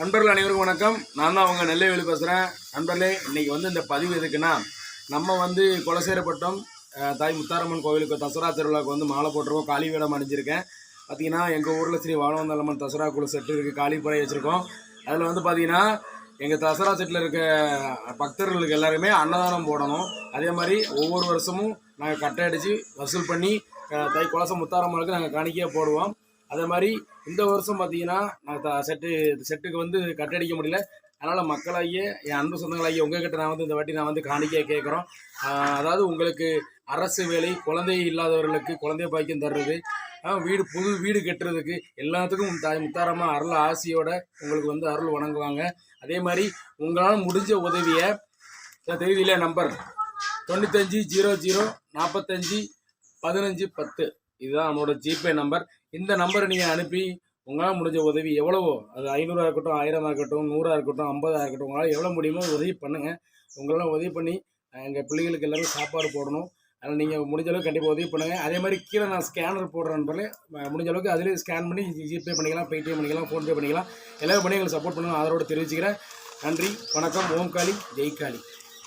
நண்பர்கள் அனைவருக்கும் வணக்கம். நான் தான் அவங்க நெல்லைவேலு பேசுகிறேன் நண்பர்களே இன்றைக்கி வந்து இந்த பதிவு எதுக்குன்னா நம்ம வந்து குலசேரப்பட்டம் தாய் முத்தாரம்மன் கோவிலுக்கு தசரா திருவிழாவுக்கு வந்து மாலை போட்டிருக்கோம். காளி வேடம் அணிஞ்சிருக்கேன். பார்த்தீங்கன்னா எங்கள் ஊரில் ஸ்ரீ வாழவந்தலம்மன் தசரா குழு செட்டு இருக்குது காளி வச்சுருக்கோம். அதில் வந்து பார்த்தீங்கன்னா எங்கள் தசரா செட்டில் இருக்க பக்தர்களுக்கு எல்லாருமே அன்னதானம் போடணும். அதே மாதிரி ஒவ்வொரு வருஷமும் நாங்கள் கட்டை அடித்து வசூல் பண்ணி தை குலச முத்தாரம்மனுக்கு நாங்கள் காணிக்கையாக போடுவோம். அதே மாதிரி இந்த வருஷம் பார்த்தீங்கன்னா நான் த- செட்டு செட்டுக்கு வந்து கட்டடிக்க முடியல. அதனால் மக்களாகிய என் அன்பு சொந்தங்களாகிய உங்ககிட்ட நான் வந்து இந்த வாட்டி நான் வந்து காணிக்கையாக கேட்குறோம். அதாவது உங்களுக்கு அரசு வேலை குழந்தை இல்லாதவர்களுக்கு குழந்தை பாக்கியம் தர்றது வீடு புது வீடு கட்டுறதுக்கு எல்லாத்துக்கும் தாய் முத்தாரமாக அருள் ஆசியோட உங்களுக்கு வந்து அருள் வணங்குவாங்க. அதே மாதிரி உங்களால் முடிஞ்ச உதவியை தெரியல நம்பர் தொண்ணூத்தஞ்சு ஜீரோ ஜீரோ நாற்பத்தஞ்சு பதினஞ்சு பத்து. இதுதான் நம்மளோட ஜிபே நம்பர். இந்த நம்பரை நீங்கள் அனுப்பி உங்களால் முடிஞ்ச உதவி எவ்வளவோ அது ஐநூறாக இருக்கட்டும் ஆயிரமாக இருக்கட்டும் நூறாக இருக்கட்டும் ஐம்பதாக இருக்கட்டும் உங்களால் எவ்வளோ முடியுமோ உதவி பண்ணுங்கள் உங்களால் உதவி பண்ணி எங்கள் பிள்ளைகளுக்கு எல்லாரும் சாப்பாடு போடணும். அதில் நீங்கள் முடிஞ்ச அளவுக்கு கண்டிப்பாக உதவி பண்ணுங்கள் அதே மாதிரி கீழே நான் ஸ்கேனர் போடுறேன் நண்பர்களே முடிஞ்ச அளவுக்கு அதிலே ஸ்கேன் பண்ணி ஜிபே பண்ணிக்கலாம் பேடிஎம் பண்ணிக்கலாம் ஃபோன்பே பண்ணிக்கலாம். எல்லாரும் பண்ணி எங்களுக்கு சப்போர்ட் பண்ணுங்கள் ஆதரவோடு தெரிவிச்சுக்கிறேன். நன்றி வணக்கம். ஓம் காளி ஜெய் காளி.